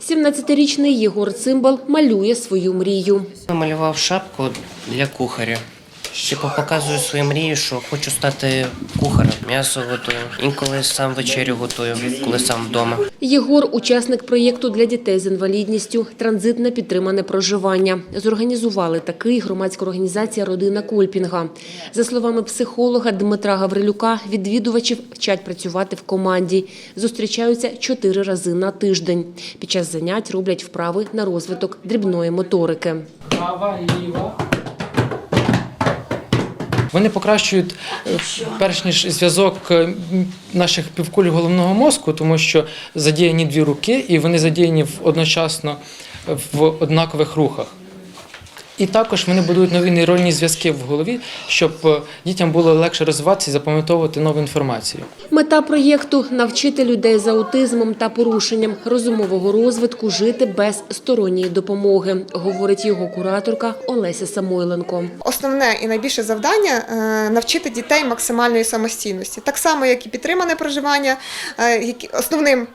17-річний Єгор Цимбал малює свою мрію. Намалював шапку для кухаря. Типу показую свою мрію, що хочу стати кухарем. М'ясо готую. Інколи сам вечерю готую, коли сам вдома. Єгор – учасник проєкту для дітей з інвалідністю «Транзитне підтримане проживання». Зорганізували такий громадська організація «Родина Кольпінга». За словами психолога Дмитра Гаврилюка, відвідувачів вчать працювати в команді. Зустрічаються чотири рази на тиждень. Під час занять роблять вправи на розвиток дрібної моторики. права, ліва. Вони покращують е, перш ніж зв'язок е, наших півкуль головного мозку, тому що задіяні дві руки, і вони задіяні одночасно в однакових рухах. І також вони будують нові нейронні зв'язки в голові, щоб е, дітям було легше розвиватися і запам'ятовувати нову інформацію. Мета проєкту – навчити людей з аутизмом та порушенням розумового розвитку жити без сторонньої допомоги, говорить його кураторка Олеся Самойленко. Основне і найбільше завдання е, навчити дітей максимальної самостійності, так само як і підтримане проживання, е, основним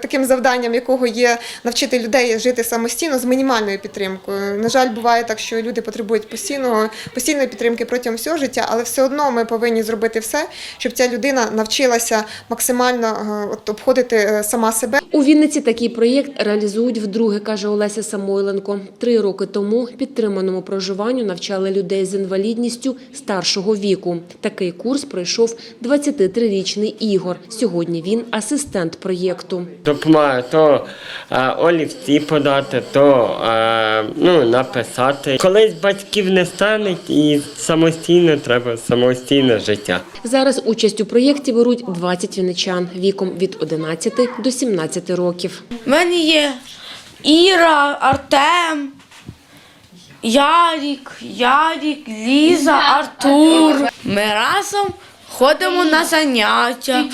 таким завданням якого є навчити людей жити самостійно з мінімальною підтримкою. На жаль, буває так, що люди потребують постійного постійної підтримки протягом всього життя, але все одно ми повинні зробити все, щоб ця людина навчилася максимально е, от, обходити е, сама себе. У Вінниці такий проєкт реалізують вдруге, каже Олеся Самойленко. Три роки тому підтриманому проживанню навчали людей з інвалідністю старшого віку. Такий курс пройшов 23-річний Ігор. Сьогодні він асистент проєкту. допомагає то е, олівці подати, то ну, написати. Колись батьків не стануть і самостійно треба самостійне життя. Зараз участь у проєкті беруть 20 вінничан віком від 11 до 17 років. У мене є Іра, Артем, Ярік, Ярік, Ліза, Артур. Ми разом ходимо на заняття.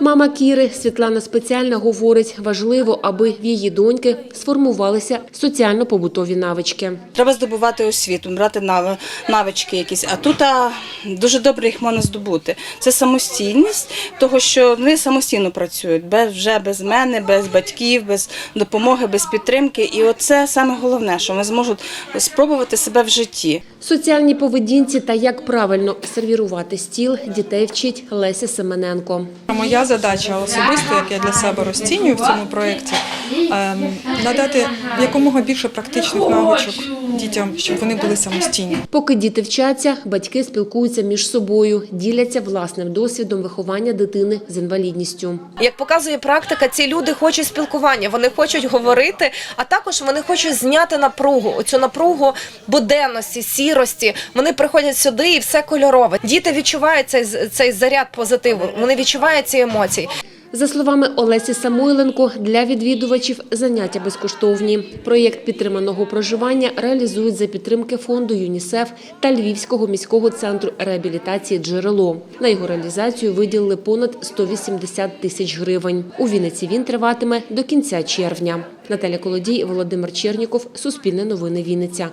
Мама Кіри Світлана спеціально говорить, важливо, аби в її доньки сформувалися соціально-побутові навички. Треба здобувати освіту, брати нав- навички якісь. А тут а, дуже добре їх можна здобути. Це самостійність, того що вони самостійно працюють, без вже без мене, без батьків, без допомоги, без підтримки. І оце саме головне, що вони зможуть спробувати себе в житті. Соціальній поведінці та як правильно сервірувати стіл дітей вчить Леся Семененко. Моя задача особисто, як я для себе розцінюю в цьому проєкті, ем, надати якомога більше практичних навичок дітям, щоб вони були самостійні. Поки діти вчаться, батьки спілкуються між собою, діляться власним досвідом виховання дитини з інвалідністю. Як показує практика, ці люди хочуть спілкування, вони хочуть говорити, а також вони хочуть зняти напругу, оцю напругу буденності, сірості. Вони приходять сюди і все кольорове. Діти відчувають цей, цей заряд позитиву, вони відчувають ці емоції. За словами Олесі Самойленко, для відвідувачів заняття безкоштовні. Проєкт підтриманого проживання реалізують за підтримки фонду ЮНІСЕФ та Львівського міського центру реабілітації «Джерело». На його реалізацію виділили понад 180 тисяч гривень. У Вінниці він триватиме до кінця червня. Наталя Колодій, Володимир Черніков, Суспільне новини Вінниця.